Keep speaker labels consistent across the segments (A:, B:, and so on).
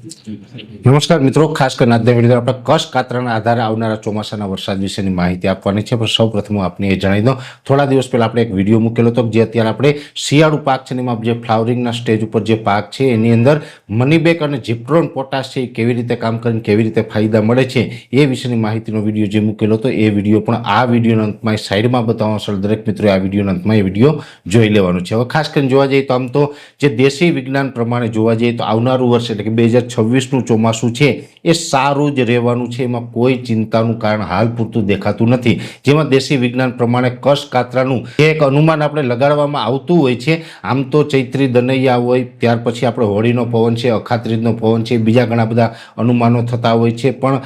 A: નમસ્કાર મિત્રો, ખાસ કરીને આજના વીડિયો આપણે કશ કાતરાના આધારે આવનારા ચોમાસાના વરસાદ વિશેની માહિતી આપવાની છે. પણ સૌ પ્રથમ હું આપને એ જણાવી દઉં, થોડા દિવસ પહેલાં આપણે એક વીડિયો મૂકેલો હતો જે અત્યારે આપણે શિયાળુ પાક છે એમાં જે ફ્લાવરિંગના સ્ટેજ ઉપર જે પાક છે એની અંદર મનીબેક અને જીપ્રોન પોટાશ છે એ કેવી રીતે કામ કરીને કેવી રીતે ફાયદા મળે છે એ વિશેની માહિતીનો વીડિયો જે મૂકેલો હતો, એ વીડિયો પણ આ વિડીયોના અંતમાં સાઈડમાં બતાવવા સર દરેક મિત્રોએ આ વિડીયોના અંતમાં એ વીડિયો જોઈ લેવાનો છે. હવે ખાસ કરીને જોવા જઈએ તો આમ તો જે દેશી વિજ્ઞાન પ્રમાણે જોવા જઈએ તો આવનારું વર્ષ એટલે કે બે હજાર છવ્વીસનું ચોમાસું છે, એ સારું જ રહેવાનું છે. એમાં કોઈ ચિંતાનું કારણ હાલ પૂરતું દેખાતું નથી. જેમાં દેશી વિજ્ઞાન પ્રમાણે કશ કાતરાનું એક અનુમાન આપણે લગાડવામાં આવતું હોય છે. આમ તો ચૈત્રી દનૈયા હોય, ત્યાર પછી આપણે હોળીનો પવન છે, અખાત્રીજનો પવન છે, બીજા ઘણા બધા અનુમાનો થતા હોય છે. પણ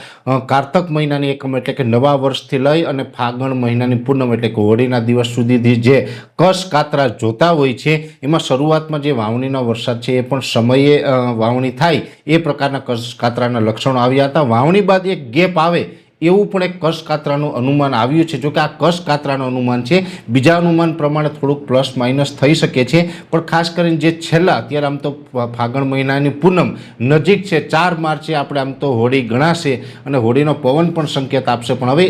A: કારતક મહિનાની એકમ એટલે કે નવા વર્ષથી લઈ અને ફાગણ મહિનાની પૂનમ એટલે કે હોળીના દિવસ સુધીથી જે કશ કાતરા જોતા હોય છે, એમાં શરૂઆતમાં જે વાવણીનો વરસાદ છે, એ પણ સમયે વાવણી થાય, એ પ્રકારના કશ કાતરાના લક્ષણો આવ્યા હતા. વાવણી બાદ એક ગેપ આવે એવું પણ એક કશકાતરાનું અનુમાન આવ્યું છે. જોકે આ કશકાતરાનું અનુમાન છે. બીજા અનુમાન પ્રમાણે થોડુંક પ્લસ માઇનસ થઈ શકે છે. પણ ખાસ કરીને જે છેલ્લા, અત્યારે આમ તો ફાગણ મહિનાની પૂનમ નજીક છે, ચાર માર્ચે આપણે આમ તો હોળી ગણાશે અને હોળીનો પવન પણ સંકેત આપશે. પણ હવે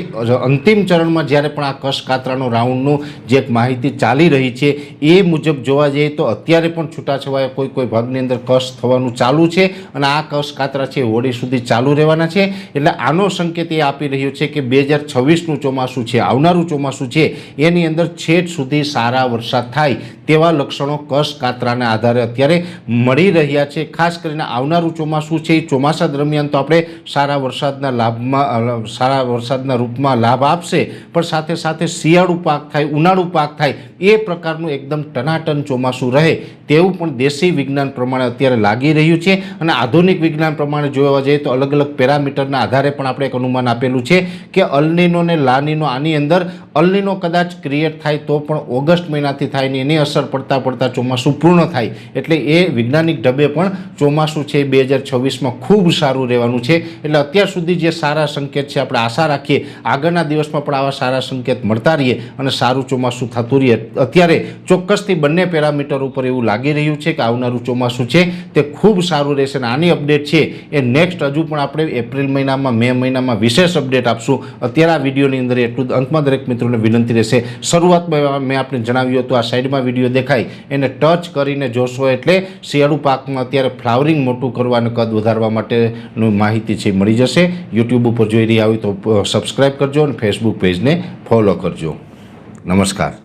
A: અંતિમ ચરણમાં જ્યારે પણ આ કશકાતરાનો રાઉન્ડનું જે એક માહિતી ચાલી રહી છે, એ મુજબ જોવા જઈએ તો અત્યારે પણ છૂટાછવાયા કોઈ કોઈ ભાગની અંદર કશ થવાનું ચાલુ છે અને આ કશકાતરા છે હોળી સુધી ચાલુ રહેવાના છે. એટલે આનો સંકેત એ આપી રહ્યો છે કે બે હજાર છવ્વીસનું ચોમાસું છે, આવનારું ચોમાસું છે, એની અંદર છેટ સુધી સારા વરસાદ થાય તેવા લક્ષણો કસ કાતરાના આધારે અત્યારે મળી રહ્યા છે. ખાસ કરીને આવનારું ચોમાસું છે, એ ચોમાસા દરમિયાન તો આપણે સારા વરસાદના લાભમાં સારા વરસાદના રૂપમાં લાભ આપશે, પણ સાથે સાથે શિયાળુ પાક થાય, ઉનાળુ પાક થાય, એ પ્રકારનું એકદમ ટનાટન ચોમાસું રહે તેવું પણ દેશી વિજ્ઞાન પ્રમાણે અત્યારે લાગી રહ્યું છે. અને આધુનિક વિજ્ઞાન પ્રમાણે જોવા જઈએ તો અલગ અલગ પેરામીટરના આધારે પણ આપણે એક અનુમાન આપેલું છે કે અલનીનો ને લાનીનો આની અંદર અલનીનો કદાચ ક્રિએટ થાય તો પણ ઓગસ્ટ મહિનાથી થાય ને એની અસર પડતા પડતા ચોમાસું પૂર્ણ થાય. એટલે એ વૈજ્ઞાનિક ઢબે પણ ચોમાસું છે બે હજાર છવ્વીસમાં ખૂબ સારું રહેવાનું છે. એટલે અત્યાર સુધી જે સારા સંકેત છે આપણે આશા રાખીએ, આગળના દિવસમાં પણ આવા સારા સંકેત મળતા રહીએ અને સારું ચોમાસું થતું રહીએ. અત્યારે ચોક્કસથી બંને પેરામીટર ઉપર એવું લાગી રહ્યું છે કે આવનારું ચોમાસું છે તે ખૂબ સારું રહેશે અને આની અપડેટ છે એ નેક્સ્ટ. હજુ પણ આપણે એપ્રિલ મહિનામાં, મે મહિનામાં વિશેષ અપડેટ આપશું. અત્યારે આ વિડીયોની અંદર એટલું અંતમાં દરેક મિત્રોને વિનંતી રહેશે. શરૂઆતમાં મેં આપને જણાવ્યું હતું, આ સાઈડમાં વીડિયો દેખાય. એને ટચ કરીને જોશો એટલે શિયાળુ પાકમાં અત્યારે ફ્લાવરિંગ મોટું કરવા અને કદ વધારવા માટેનું માહિતી છે મળી જશે. યુટ્યુબ ઉપર જોઈ રહ્યા હોય તો સબસ્ક્રાઈબ કરજો અને ફેસબુક પેજને ફોલો કરજો. નમસ્કાર.